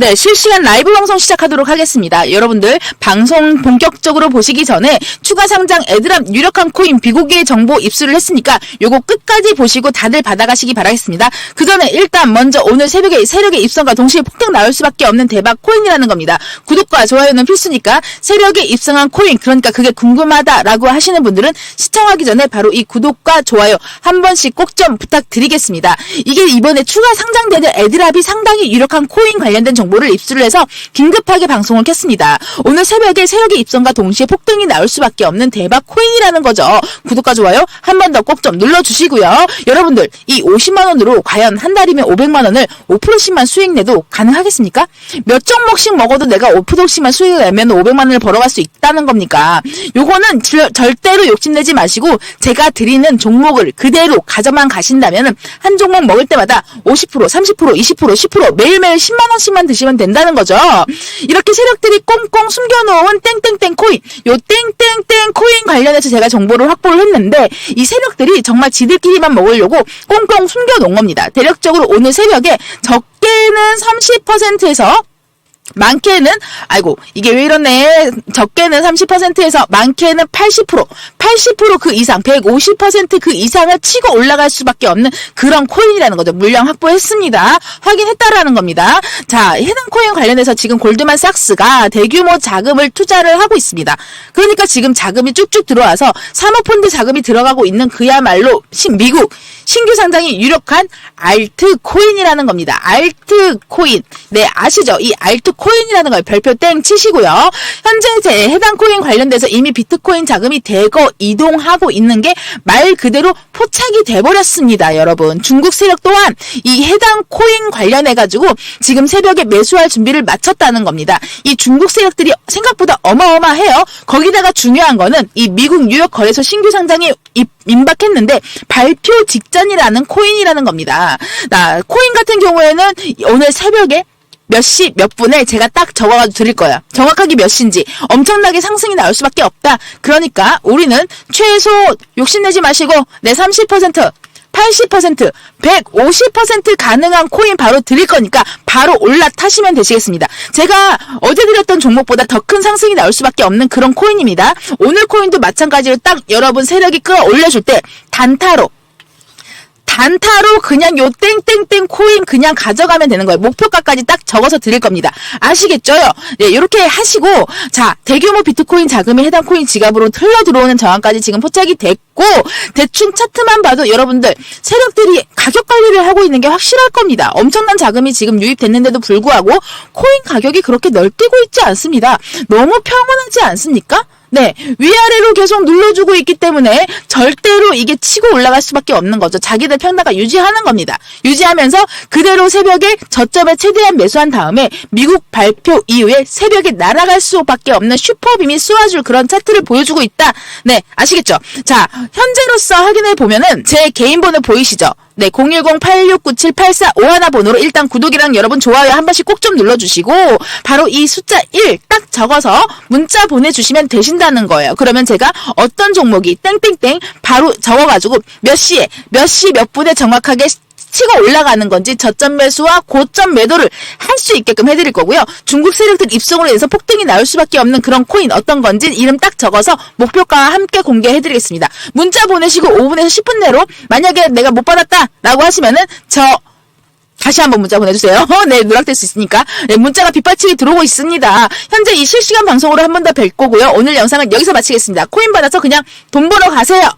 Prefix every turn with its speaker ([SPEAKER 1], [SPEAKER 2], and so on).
[SPEAKER 1] 네, 실시간 라이브 방송 시작하도록 하겠습니다. 여러분들 방송 본격적으로 보시기 전에 추가 상장 애드랍 유력한 코인 비공개 정보 입수를 했으니까 요거 끝까지 보시고 다들 받아가시기 바라겠습니다. 그 전에 일단 먼저 오늘 새벽에 세력의 입성과 동시에 폭등 나올 수밖에 없는 대박 코인이라는 겁니다. 구독과 좋아요는 필수니까 세력에 입성한 코인 그러니까 그게 궁금하다라고 하시는 분들은 시청하기 전에 바로 이 구독과 좋아요 한 번씩 꼭 좀 부탁드리겠습니다. 이게 이번에 추가 상장되는 애드랍이 상당히 유력한 코인 관련된 정보 를 입수를 해서 긴급하게 방송을 켰습니다. 오늘 새벽에 세력의 입성과 동시에 폭등이 나올 수밖에 없는 대박 코인이라는 거죠. 구독과 좋아요 한 번 더 꼭 좀 눌러주시고요. 여러분들 이 50만 원으로 과연 한 달이면 500만 원을 5%씩만 수익 내도 가능하겠습니까? 몇 종목씩 먹어도 내가 5%씩만 수익을 내면 500만 원을 벌어갈 수 있다는 겁니까? 요거는 절- 절대로 욕심내지 마시고 제가 드리는 종목을 그대로 가져만 가신다면 한 종목 먹을 때마다 50%, 30%, 20%, 10% 매일매일 10만 원씩만 드시면 된다는 거죠. 이렇게 세력들이 꽁꽁 숨겨놓은 땡땡땡 코인, 요 땡땡땡 코인 관련해서 제가 정보를 확보를 했는데 이 세력들이 정말 지들끼리만 먹으려고 꽁꽁 숨겨놓은 겁니다. 대략적으로 오늘 새벽에 적게는 30%에서 많게는 아이고 이게 왜 이러네 적게는 30%에서 많게는 80% 80%그 이상 150%그 이상을 치고 올라갈 수밖에 없는 그런 코인이라는 거죠 물량 확보했습니다 확인했다라는 겁니다 자 해당 코인 관련해서 지금 골드만삭스가 대규모 자금을 투자를 하고 있습니다 그러니까 지금 자금이 쭉쭉 들어와서 사모펀드 자금이 들어가고 있는 그야말로 신- 미국 신규 상장이 유력한 알트 코인이라는 겁니다. 알트 코인. 네, 아시죠? 이 알트 코인이라는 걸 별표 땡 치시고요. 현재 제 해당 코인 관련돼서 이미 비트코인 자금이 대거 이동하고 있는 게 말 그대로 포착이 돼버렸습니다, 여러분. 중국 세력 또한 이 해당 코인 관련해가지고 지금 새벽에 매수할 준비를 마쳤다는 겁니다. 이 중국 세력들이 생각보다 어마어마해요. 거기다가 중요한 거는 이 미국 뉴욕 거래소 신규 상장이 입- 임박했는데 발표 직전이라는 코인이라는 겁니다. 나 코인 같은 경우에는 오늘 새벽에 몇 시, 몇 분에 제가 딱 적어가지고 드릴 거예요. 정확하게 몇 시인지. 엄청나게 상승이 나올 수밖에 없다. 그러니까 우리는 최소 욕심내지 마시고 내 30%, 80%, 150% 가능한 코인 바로 드릴 거니까 바로 올라타시면 되시겠습니다. 제가 어제 드렸던 종목보다 더 큰 상승이 나올 수밖에 없는 그런 코인입니다. 오늘 코인도 마찬가지로 딱 여러분 세력이 끌어올려줄 때 단타로 단타로 그냥 요 땡땡땡 코인 그냥 가져가면 되는 거예요. 목표가까지 딱 적어서 드릴 겁니다. 아시겠죠요? 네, 이렇게 하시고 자 대규모 비트코인 자금이 해당 코인 지갑으로 흘러 들어오는 저항까지 지금 포착이 됐고 대충 차트만 봐도 여러분들 세력들이 가격 관리를 하고 있는 게 확실할 겁니다. 엄청난 자금이 지금 유입됐는데도 불구하고 코인 가격이 그렇게 널뛰고 있지 않습니다. 너무 평온하지 않습니까? 네, 위아래로 계속 눌러주고 있기 때문에 절대로 이게 치고 올라갈 수밖에 없는 거죠. 자기들 평가가 유지하는 겁니다. 유지하면서 그대로 새벽에 저점에 최대한 매수한 다음에 미국 발표 이후에 새벽에 날아갈 수밖에 없는 슈퍼빔이 쏘아줄 그런 차트를 보여주고 있다. 네, 아시겠죠? 자, 현재로서 확인해 보면은 제 개인 번호 보이시죠? 네, 010-8697-8451 번호로 일단 구독이랑 여러분 좋아요 한 번씩 꼭 좀 눌러주시고 바로 이 숫자 1 딱 적어서 문자 보내주시면 되신다는 거예요. 그러면 제가 어떤 종목이 땡땡땡 바로 적어가지고 몇 시에 몇 시 몇 분에 정확하게 치고 올라가는 건지 저점 매수와 고점 매도를 할 수 있게끔 해드릴 거고요. 중국 세력들 입성으로 인해서 폭등이 나올 수밖에 없는 그런 코인 어떤 건지 이름 딱 적어서 목표가와 함께 공개해드리겠습니다. 문자 보내시고 5분에서 10분 내로 만약에 내가 못 받았다라고 하시면은 저 다시 한번 문자 보내주세요. 네, 누락될 수 있으니까. 네, 문자가 빗발치게 들어오고 있습니다. 현재 이 실시간 방송으로 한 번 더 뵐 거고요. 오늘 영상은 여기서 마치겠습니다. 코인 받아서 그냥 돈 벌어 가세요.